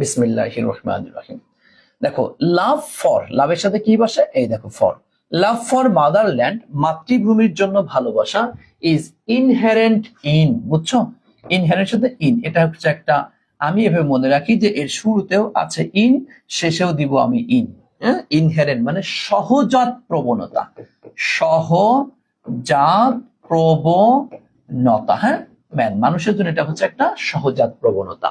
বিসমিল্লাহ রহমান রহিম। দেখো love for লাভের সাথে কি বসে? এই দেখো ফর লাভ ফর মাদারল্যান্ড মাতৃভূমির জন্য ভালোবাসা ইজ ইনহেরেন্ট ইন বুঝছ? ইনহেরেন্ট সাথে ইন এটা হচ্ছে একটা, আমি এভাবে মনে রাখি যে এর শুরুতেও আছে ইন শেষেও দিব আমি ইন হ্যাঁ? ইনহেরেন্ট মানে সহজাত প্রবণতা। সহজাত প্রবণতা হ্যাঁ? ম্যান, মানুষের জন্য এটা হচ্ছে একটা সহজাত প্রবণতা।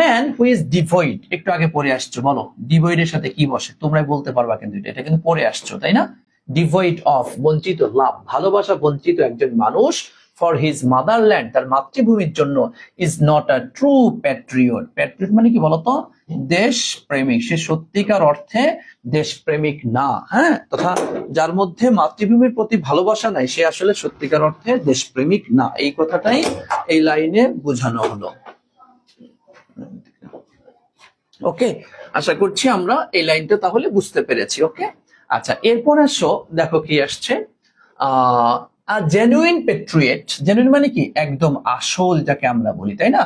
ম্যান হু ইজ ডিভয়েড একটু আগে পড়ে আসছো, বলো ডিভয়েড এর সাথে কি বসে? তোমরাই বলতে পারবা কিন্তু এটা কিন্তু পড়ে আসছো, তাই না? ডিভয়েড অফ বঞ্চিত, লাভ, ভালোবাসা, বঞ্চিত একজন মানুষ ফর হিজ মাদারল্যান্ড তার মাতৃভূমির জন্য is not a true patriot patriot মানে কি বলতো? দেশ প্রেমিক সে সত্যিকার অর্থে দেশপ্রেমিক না হ্যাঁ? তথা যার মধ্যে মাতৃভূমির প্রতি ভালোবাসা নাই, সে আসলে সত্যিকার অর্থে দেশপ্রেমিক না। এই কথাটাই এই লাইনে বোঝানো হলো। ওকে আশা করছি আমরা এই লাইনটা তাহলে বুঝতে পেরেছি ওকে আচ্ছা এরপর আসো, দেখো কি আসছে। আহ জেনুইন পেট্রিয়েট জেনুইন মানে কি? একদম আসল যাকে আমরা বলি, তাই না?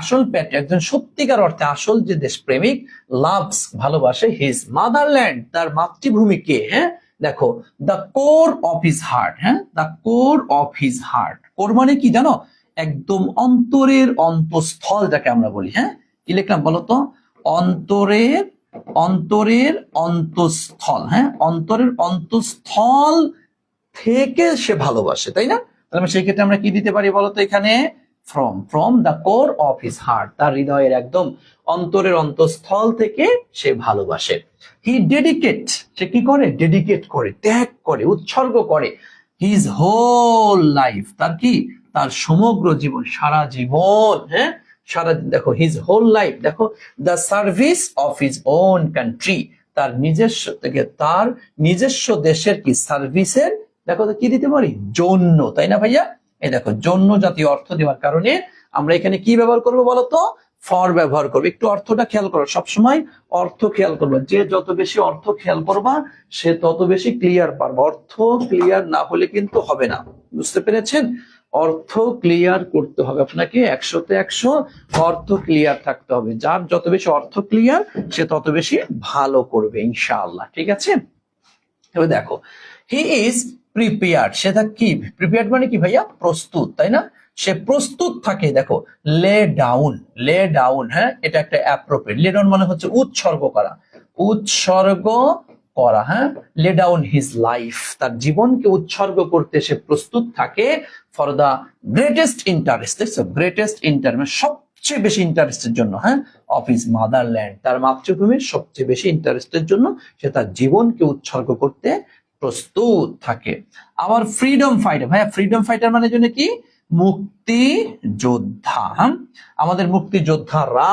আসল পেট একজন সত্যিকার অর্থে আসল যে দেশপ্রেমিক লাভস ভালোবাসে হিজ মাদারল্যান্ড তার মাতৃভূমিকে হ্যাঁ? দেখো the core of his heart হ্যাঁ? The core of his heart core মানে কি জানো? একদম অন্তরের অন্তঃস্থল যাকে আমরা বলি হ্যাঁ? কি লিখলাম বলতো? অন্তরের অন্তরের অন্তঃস্থল হ্যাঁ? অন্তরের অন্তঃস্থল থেকে সে ভালোবাসে, তাই না? তাহলে সেই ক্ষেত্রে আমরা কি দিতে পারি বলতো এখানে? From from the core of his heart তার হৃদয়ের একদম অন্তরের অন্তঃস্থল থেকে সে ভালোবাসে। হি ডেডিকেট সে কি করে? ডেডিকেট করে, ত্যাগ করে, উৎসর্গ করে হিজ হোল লাইফ তার কি? তার সমগ্র জীবন, সারা জীবন হ্যাঁ? সারা দেখো হিজ হোল লাইফ দেখো the service of his own country তার নিজস্ব থেকে তার নিজস্ব দেশের কি সার্ভিসের দেখো তো কি দিতে পারি? জন্য, তাই না ভাইয়া? এই দেখো, জন্য জাতীয় অর্থ দেওয়ার কারণে আমরা এখানে কি ব্যবহার করব বলতো? ফর ব্যবহার করব। একটু অর্থটা খেয়াল করো, সবসময় অর্থ খেয়াল করব। যে যত বেশি অর্থ খেয়াল করবা, সে তত বেশি ক্লিয়ার পারবে। অর্থ ক্লিয়ার না হলে কিন্তু হবে না। বুঝতে পেরেছেন? অর্থ ক্লিয়ার করতে হবে। আপনাকে একশোতে একশো অর্থ ক্লিয়ার থাকতে হবে। যার যত বেশি অর্থ ক্লিয়ার সে তত বেশি ভালো করবে, ইনশাআল্লাহ। ঠিক আছে? তবে দেখো হি ইজ প্রিপেয়ার্ড সে সেটা কি? প্রিপেয়ার্ড মানে কি ভাইয়া? প্রস্তুত, তাই না? সে প্রস্তুত থাকে, দেখো লে ডাউন লে ডাউন হ্যাঁ? এটা একটা অ্যাপ্রোপ্রিয়েট লে ডাউন মানে হচ্ছে উৎসর্গ করা। উৎসর্গ করা হ্যাঁ? লে ডাউন হিজ লাইফ তার জীবনকে উৎসর্গ করতে সে প্রস্তুত থাকে ফর দা গ্রেটেস্ট ইন্টারেস্ট দেখছ? গ্রেটেস্ট ইন্টার মানে সবচেয়ে বেশি ইন্টারেস্টের জন্য হ্যাঁ? অফ হিজ মাদারল্যান্ড তার মাতৃভূমির সবচেয়ে বেশি ইন্টারেস্টের জন্য সে তার জীবনকে উৎসর্গ করতে প্রস্তুত থাকে। আবার ফ্রিডম ফাইটার ভাইয়া ফ্রিডম ফাইটার মানে জন্য কি? মুক্তি যোদ্ধা হ্যাঁ? আমাদের মুক্তি যোদ্ধারা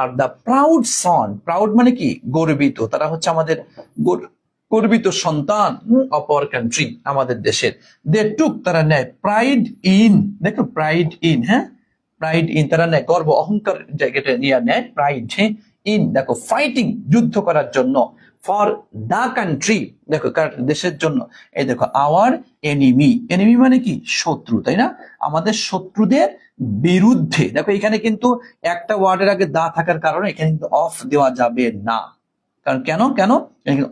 আর দ্য প্রাউড সন প্রাউড মানে কি? গর্বিত। তারা হচ্ছে আমাদের গর্বিত সন্তান অপর কান্ট্রি আমাদের দেশের। দে টুক তারা নেয় প্রাইড ইন দেখো প্রাইড ইন হ্যাঁ? প্রাইড ইন তারা নেয় গর্ব, অহংকার জায়গাটা নিয়ে নেয় প্রাইড হ্যাঁ? ইন দেখো ফাইটিং যুদ্ধ করার জন্য। ফর দা কান্ট্রি দেখো দেশের জন্য। এই দেখো আওয়ার এনিমি এনিমি মানে কি? শত্রু, তাই না? আমাদের শত্রুদের বিরুদ্ধে। দেখো, এখানে কিন্তু একটা ওয়ার্ডের আগে দা থাকার কারণে এখানে কিন্তু অফ দেওয়া যাবে না। কারণ কেন? কেন?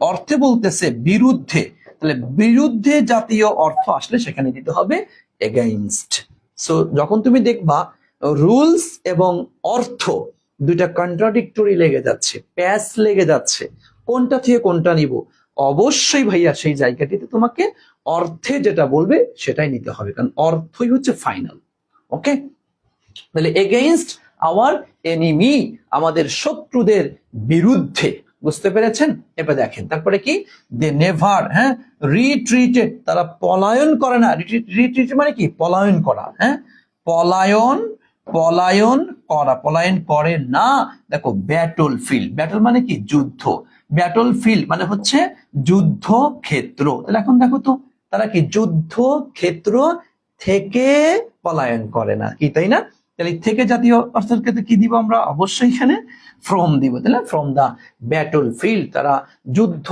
অর্থে বলতেছে বিরুদ্ধে। তাহলে বিরুদ্ধে জাতীয় অর্থ আসলে সেখানে দিতে হবে এগেইনস্ট সো যখন তুমি দেখবা রুলস এবং অর্থ দুইটা কন্ট্রাডিক্টরি লেগে যাচ্ছে প্যাস লেগে যাচ্ছে। কোনটা থেকে কোনটা নিব? অবশ্যই ভাইয়া সেই জায়গাটিতে তোমাকে অর্থে যেটা বলবে সেটাই নিতে হবে। কারণ অর্থই হচ্ছে ফাইনাল ওকে তাহলে এগেইনস্ট আওয়ার এনিমি আমাদের শত্রুদের বিরুদ্ধে। বুঝতে পেরেছেন? এবার দেখেন, তারপরে কি? দে নেভার হ্যাঁ? রিট্রিটেড তারা পলায়ন করে না। রিট্রিট মানে কি? পলায়ন করা হ্যাঁ? পলায়ন পলায়ন করা। পলায়ন করে না। দেখো ব্যাটল ফিল্ড ব্যাটল মানে কি? যুদ্ধ। ব্যাটল ফিল্ড মানে হচ্ছে যুদ্ধ ক্ষেত্র তাহলে এখন দেখো তো, তারা কি? যুদ্ধ ক্ষেত্র থেকে পলায়ন করে না কি, তাই না? তাহলে থেকে জাতীয় অর্থের ক্ষেত্রে কি দিব আমরা? অবশ্যই এখানে ফ্রম দিব তাহলে ফ্রম দা ব্যাটল ফিল্ড তারা যুদ্ধ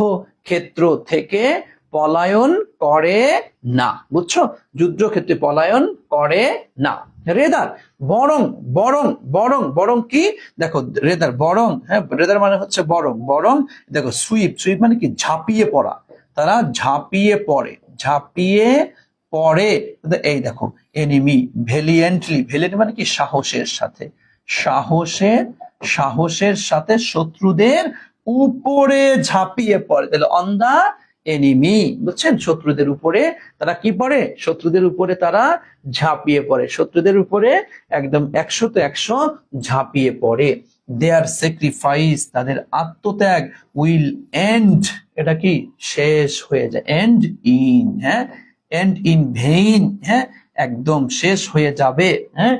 ক্ষেত্র থেকে পলায়ন করে না, বুঝছ? যুদ্ধক্ষেত্রে পলায়ন করে না। রেদার, বরং বরং বরং বরং কি? দেখো, রেদার, বরং হ্যাঁ রেদার মানে হচ্ছে বরং বরং, দেখো সুইপ সুইপ মানে কি? ঝাঁপিয়ে পড়া। তারা ঝাঁপিয়ে পড়ে, ঝাঁপিয়ে পড়ে এই দেখো এনিমি ভেলিয়েন্টলি ভেলিয়েন্ট মানে কি? সাহসের সাথে। সাহসের সাহসের সাথে শত্রুদের উপরে ঝাঁপিয়ে পড়ে। তাহলে অন দা এনিমি বুঝছেন? শত্রুদের উপরে তারা কি পড়ে? শত্রুদের উপরে তারা ঝাঁপিয়ে পড়ে। শত্রুদের উপরে একদম একশো তো একশো ঝাঁপিয়ে পড়ে। দেয়ার স্যাক্রিফাইস তাদের আত্মত্যাগ উইল এন্ড এটা কি? শেষ হয়ে যায়। এন্ড ইন হ্যাঁ? এন্ড ইন ভেইন হ্যাঁ একদম শেষ হয়ে যাবে হ্যাঁ।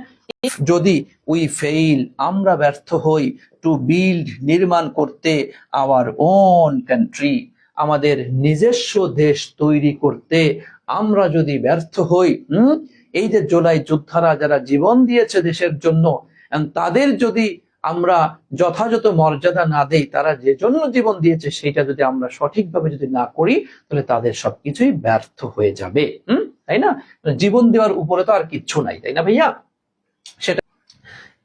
যদি উই ফেইল আমরা ব্যর্থ হই টু বিল্ড নির্মাণ করতে আওয়ার ওন কান্ট্রি আমাদের নিজস্ব দেশ তৈরি করতে আমরা যদি ব্যর্থ হই এই যে জোলাই যোদ্ধারা যারা জীবন দিয়েছে দেশের জন্য তাদের যদি আমরা যথাযথ মর্যাদা না দেই, তারা যে জন্য জীবন দিয়েছে সেটা যদি আমরা সঠিকভাবে যদি না করি, তাহলে তাদের সবকিছুই ব্যর্থ হয়ে যাবে। হুম? তাই না? জীবন দেওয়ার উপরে তো আর কিচ্ছু নাই, তাই না ভাইয়া? সেটা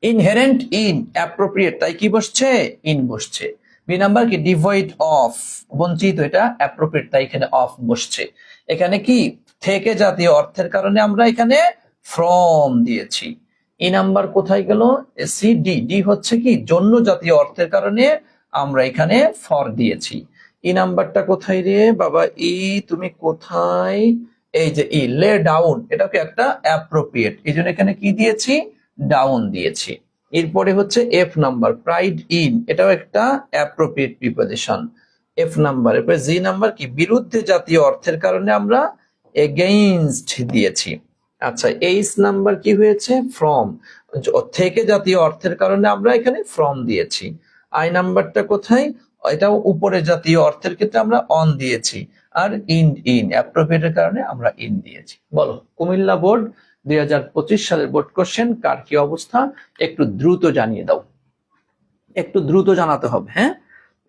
ইনহেরেন্ট ইন অ্যাপ্রোপ্রিয়েট তাই কি বসছে? ইন বসছে। বি নাম্বার কি? ডিভয়েড অফ বঞ্চিত, এটা অ্যাপ্রোপ্রিয়েট তাই এখানে অফ বসছে। এখানে কি? থেকে জাতীয় অর্থের কারণে আমরা এখানে ফ্রম দিয়েছি। ই নাম্বার কোথায় গেল? সি ডি ডি হচ্ছে কি? জন্য জাতীয় অর্থের কারণে আমরা এখানে ফর দিয়েছি। ই নাম্বারটা কোথায় রে? বাবা ই তুমি কোথায়? এই যে ই লে ডাউন এটাকে একটা অ্যাপ্রোপ্রিয়েট এই জন্য এখানে কি দিয়েছি? ডাউন দিয়েছি। এরপরে হচ্ছে এফ নাম্বার প্রাইড ইন এটাও একটা অ্যাপ্রোপ্রিয়েট প্রিপোজিশন এফ নাম্বার, এরপরে জি নাম্বার কি? বিরুদ্ধে জাতীয় অর্থের কারণে আমরা এগেইনস্ট দিয়েছি। আচ্ছা এইচ নাম্বার কি হয়েছে? ফ্রম থেকে জাতীয় অর্থের কারণে আমরা এখানে ফ্রম দিয়েছি। আই নাম্বারটা কোথায়? এটাও উপরে জাতীয় অর্থের ক্ষেত্রে আমরা অন দিয়েছি। আর ইন ইন অ্যাপ্রোপ্রিয়েটের কারণে আমরা ইন দিয়েছি। বলো, কুমিল্লা বোর্ড, দুই হাজার পঁচিশ সালের বোর্ড কোশ্চেন কার কি অবস্থা? একটু দ্রুত জানিয়ে দাও। একটু দ্রুত জানাতে হবে হ্যাঁ?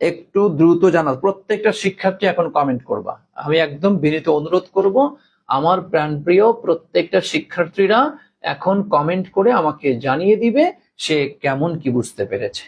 একটু দ্রুত জানা প্রত্যেকটা শিক্ষার্থী এখন কমেন্ট করবা। আমি একদম বিনীত অনুরোধ করব আমার প্রাণপ্রিয় প্রত্যেকটা শিক্ষার্থীরা এখন কমেন্ট করে আমাকে জানিয়ে দিবে সে কেমন কি বুঝতে পেরেছে।